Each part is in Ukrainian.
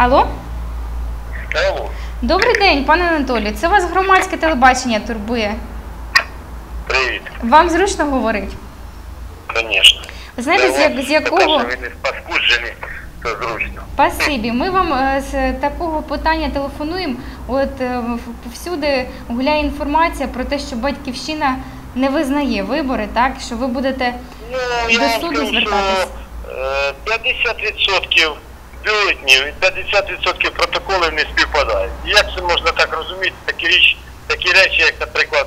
Алло? Алло, Добрий день, пане Анатолію. Це вас громадське телебачення турбує. привіт. Вам зручно говорить? Звісно. Ви знаєте, з, як, з якого ви не паскуджені, то зручно. Спасибі. Ми вам е, з такого питання телефонуємо. От е, повсюди гуляє інформація про те, що батьківщина не визнає вибори, так що ви будете Ну, До суду звертатись? що е, 50% бюлетнів і 50% протоколів не співпадають. Як це можна так розуміти? Такі річ, такі речі, як, наприклад,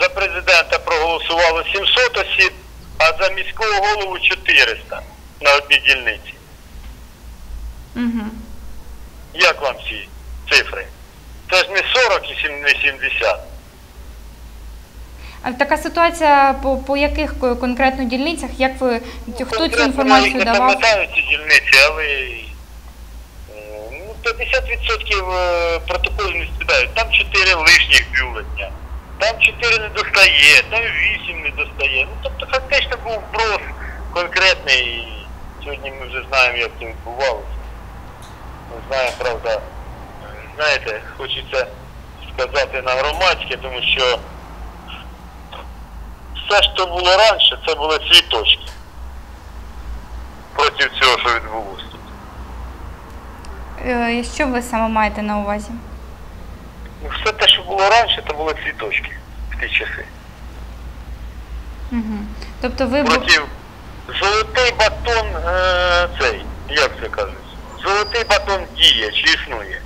за президента проголосувало 700 осіб, а за міського голову 400 на одній дільниці. угу. Як вам ці цифри? Це ж не 40 і 70. А така ситуація по, по яких конкретно дільницях? Як ви хто цю інформацію я не пам'ятаю ці дільниці, але 50% е, протоколів не скидають. Там 4 лишніх бюлетня, там 4 не достає, там 8 не достає. Ну, тобто фактично був вброс конкретний. І сьогодні ми вже знаємо, як це відбувалося. Ми знаємо, правда, знаєте, хочеться сказати на громадське, тому що все, що було раніше, це були цвіточки проти цього, що відбулося Що ви саме маєте на увазі? Ну, все те, що було раніше, це були цвіточки в ті часи. Угу. Тобто ви бу- Проти золотий батон е, цей, як це кажуть? Золотий батон діє чи існує.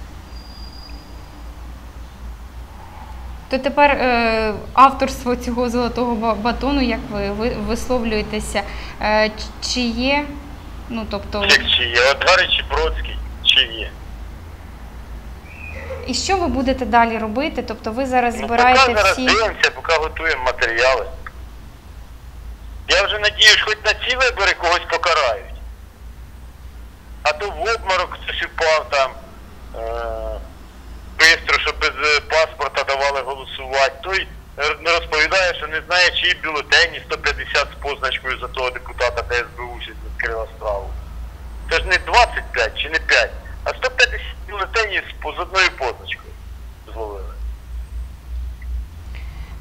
то тепер е, авторство цього золотого батону, як ви, ви висловлюєтеся, е, чи є? Ну тобто, Як чи є? От Гарич Бродський є. і що ви будете далі робити? Тобто ви зараз Ну, збираєте поки зараз всі. дивимося, поки готуємо матеріали. Я вже надіюсь, хоч на ці вибори когось покарають. А то в обморок хтось упав там, е- бистро, що без е, паспорта давали голосувати. Той е, не розповідає, що не знає, чиї бюлетені 150 з позначкою за того депутата ДСБУ щось відкрила справу. Це ж не 25 чи не 5, а 150 бюлетенів з, по- з одною позначкою зловили.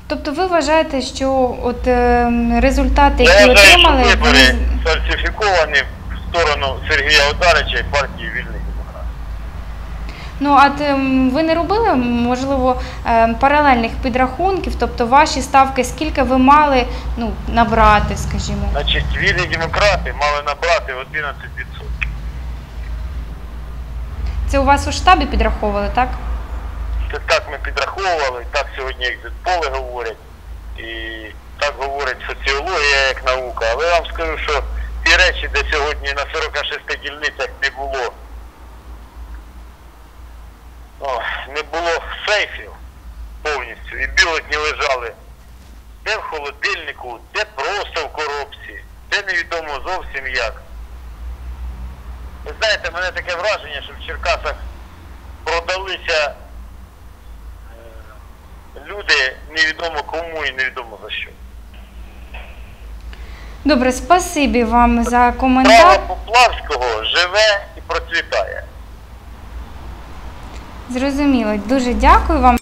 Тобто ви вважаєте, що от е, результати, Я які вважаю, що отримали, вибори вони... фальсифіковані в сторону Сергія Одарича і партії вільних демократів. ну а ем, ви не робили можливо ем, паралельних підрахунків, тобто ваші ставки, скільки ви мали ну набрати, скажімо? Значить, вільні демократи мали набрати 11%. Це у вас у штабі підраховували, так? Це так ми підраховували, так сьогодні екзитполи говорять, і так говорить соціологія як наука. Але я вам скажу, що ті речі, де сьогодні на 46 дільницях не було, о, не було сейфів повністю, і бюлетні лежали де в холодильнику, де просто в коробці, де невідомо зовсім як. Знаєте, мене таке враження, що в Черкасах продалися е, люди невідомо кому і невідомо за що. Добре, спасибі вам за Право коментар. Поплавського живе і процвітає. Зрозуміло. Дуже дякую вам.